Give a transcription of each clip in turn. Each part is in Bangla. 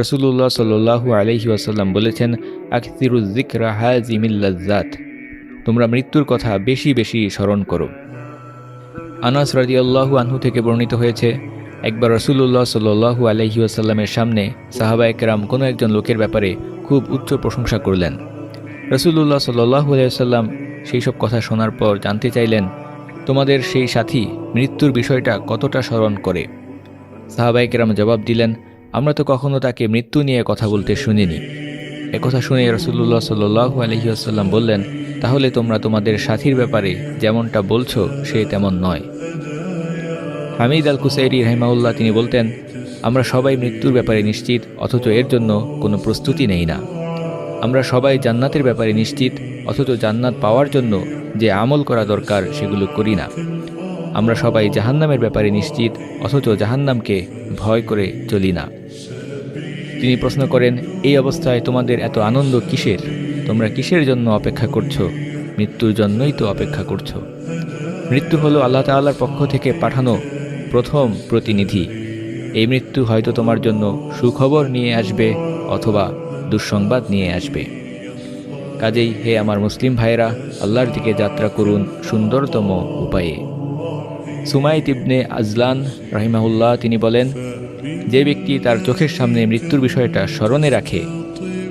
রসুল্লাহ সাল্লু আলহি আসাল্লাম বলেছেন আখতিরুদ্দিকরা হাজিমিল্লাজাত তোমরা মৃত্যুর কথা বেশি বেশি স্মরণ করো। আনাস রাজিয়াল্লাহু আনহু থেকে বর্ণিত হয়েছে, একবার রসুল্লাহ সাল্লু আলহি আসাল্লামের সামনে সাহাবা একরাম কোনো একজন লোকের ব্যাপারে খুব উচ্চ প্রশংসা করলেন। রসুল্লাহ সাল্লু আলাইসাল্লাম সেই সব কথা শোনার পর জানতে চাইলেন, তোমাদের সেই সাথী মৃত্যুর বিষয়টা কতটা স্মরণ করে? সাহাবাইকেরাম জবাব দিলেন আমরা তো কখনো তাকে মৃত্যু নিয়ে কথা বলতে শুনিনি। একথা শুনে রসুল্লাহ সাল্লু আলহিউসাল্লাম বললেন, তাহলে তোমরা তোমাদের সাথীর ব্যাপারে যেমনটা বলছো, সে তেমন নয়। হামিদ আল কুসাইরি রহমাউল্লাহ তিনি বলতেন, আমরা সবাই মৃত্যুর ব্যাপারে নিশ্চিত, অথচ এর জন্য কোনো প্রস্তুতি নেই না। আমরা সবাই জান্নাতের ব্যাপারে নিশ্চিত, অথচ জান্নাত পাওয়ার জন্য যে আমল করা দরকার সেগুলো করি না। আমরা সবাই জাহান্নামের ব্যাপারে নিশ্চিত, অথচ জাহান্নামকে ভয় করে চলি না। তিনি প্রশ্ন করেন, এই অবস্থায় তোমাদের এত আনন্দ কিসের? তোমরা কিসের জন্য অপেক্ষা করছ? মৃত্যুর জন্যই তো অপেক্ষা করছ। মৃত্যু হলো আল্লাহ তাল্লার পক্ষ থেকে পাঠানো প্রথম প্রতিনিধি। এই মৃত্যু হয়তো তোমার জন্য সুখবর নিয়ে আসবে অথবা দুঃসংবাদ নিয়ে আসবে। কাজেই হে আমার মুসলিম ভাইয়েরা, আল্লাহর দিকে যাত্রা করুন সুন্দরতম উপায়ে। সুমাই তিবনে আজলান রাহিমাহুল্লাহ, তিনি বলেন, যে ব্যক্তি তার চোখের সামনে মৃত্যুর বিষয়টা স্মরণে রাখে,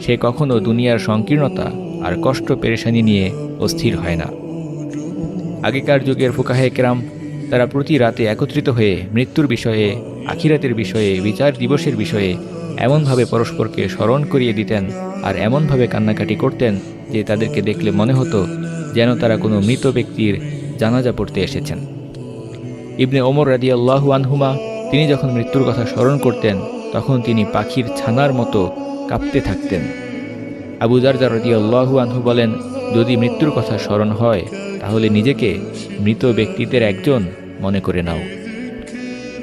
সে কখনো দুনিয়ার সংকীর্ণতা আর কষ্ট পেরেশানি নিয়ে অস্থির হয় না। আগেকার যুগের ফুকাহে কেরাম, তারা প্রতি রাতে একত্রিত হয়ে মৃত্যুর বিষয়ে, আখিরাতের বিষয়ে, বিচার দিবসের বিষয়ে এমনভাবে পরস্পরকে স্মরণ করিয়ে দিতেন আর এমনভাবে কান্নাকাটি করতেন যে তাদেরকে দেখলে মনে হতো যেন তারা কোনো মৃত ব্যক্তির জানাজা পড়তে এসেছেন। ইবনে ওমর রাদি আল্লাহু আনহুমা, তিনি যখন মৃত্যুর কথা স্মরণ করতেন, তখন তিনি পাখির ছানার মতো কাঁপতে থাকতেন। আবু জারজার রদি আল্লাহু আনহু বলেন, যদি মৃত্যুর কথা স্মরণ হয়, তাহলে নিজেকে মৃত ব্যক্তিদের একজন মনে করে নাও।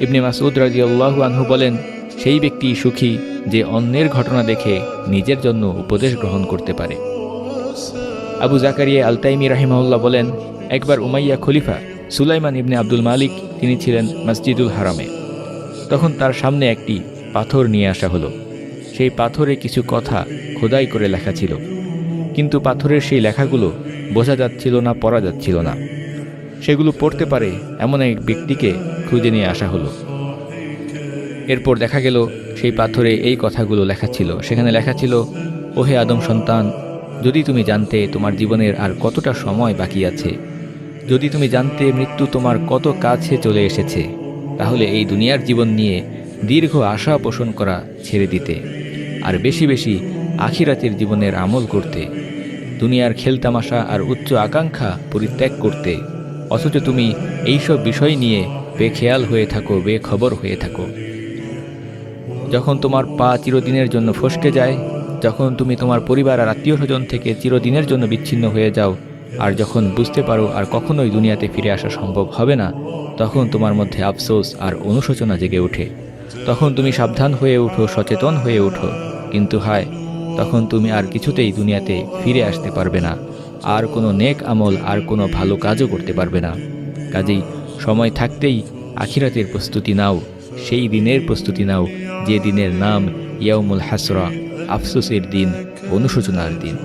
ইবনে মাসুদ রাজি আনহু বলেন, সেই ব্যক্তি সুখী যে অন্যের ঘটনা দেখে নিজের জন্য উপদেশ গ্রহণ করতে পারে। আবু জাকারিয়া আলতাইমি রাহিমাউল্লাহ বলেন, একবার উমাইয়া খলিফা সুলাইমান ইবনে আব্দুল মালিক তিনি ছিলেন মসজিদুল হারামে। তখন তার সামনে একটি পাথর নিয়ে আসা হলো। সেই পাথরে কিছু কথা খোদাই করে লেখা ছিল। কিন্তু পাথরের সেই লেখাগুলো বোঝা যাচ্ছিল না, পড়া যাচ্ছিল না। সেগুলো পড়তে পারে এমন এক ব্যক্তিকে খুঁজে নিয়ে আসা হলো। এরপর দেখা গেল সেই পাথরে এই কথাগুলো লেখা ছিল। সেখানে লেখা ছিল, ওহে আদম সন্তান, যদি তুমি জানতে তোমার জীবনের আর কতটা সময় বাকি আছে যদি তুমি জানতে মৃত্যু তোমার কত কাছে চলে এসেছে, তাহলে এই দুনিয়ার জীবন নিয়ে দীর্ঘ আশা পোষণ করা ছেড়ে দিতে, আর বেশি বেশি আখিরাতের জীবনের আমল করতে, দুনিয়ার খেলতামাশা আর উচ্চ আকাঙ্ক্ষা পরিত্যাগ করতে, অথচ তুমি এইসব বিষয় নিয়ে বেখেয়াল হয়ে থাকো, বেখবর হয়ে থাকো। যখন তোমার পা চিরদিনের জন্য ফসকে যায়, যখন তুমি তোমার পরিবার আর আত্মীয় স্বজন থেকে চিরদিনের জন্য বিচ্ছিন্ন হয়ে যাও আর যখন বুঝতে পারো আর কখনোই দুনিয়াতে ফিরে আসা সম্ভব হবে না, তখন তোমার মধ্যে আফসোস আর অনুশোচনা জেগে ওঠে। তখন তুমি সাবধান হয়ে ওঠো সচেতন হয়ে ওঠো কিন্তু হায়, তখন তুমি আর কিছুতেই দুনিয়াতে ফিরে আসতে পারবে না। আর কোনো নেক আমল আর কোনো ভালো কাজও করতে পারবে না। কাজেই সময় থাকতেই আখিরাতের প্রস্তুতি নাও, সেই দিনের প্রস্তুতি নাও, যে দিনের নাম ইয়াউমুল হাসরা, আফসোসের দিন, অনুশোচনার দিন।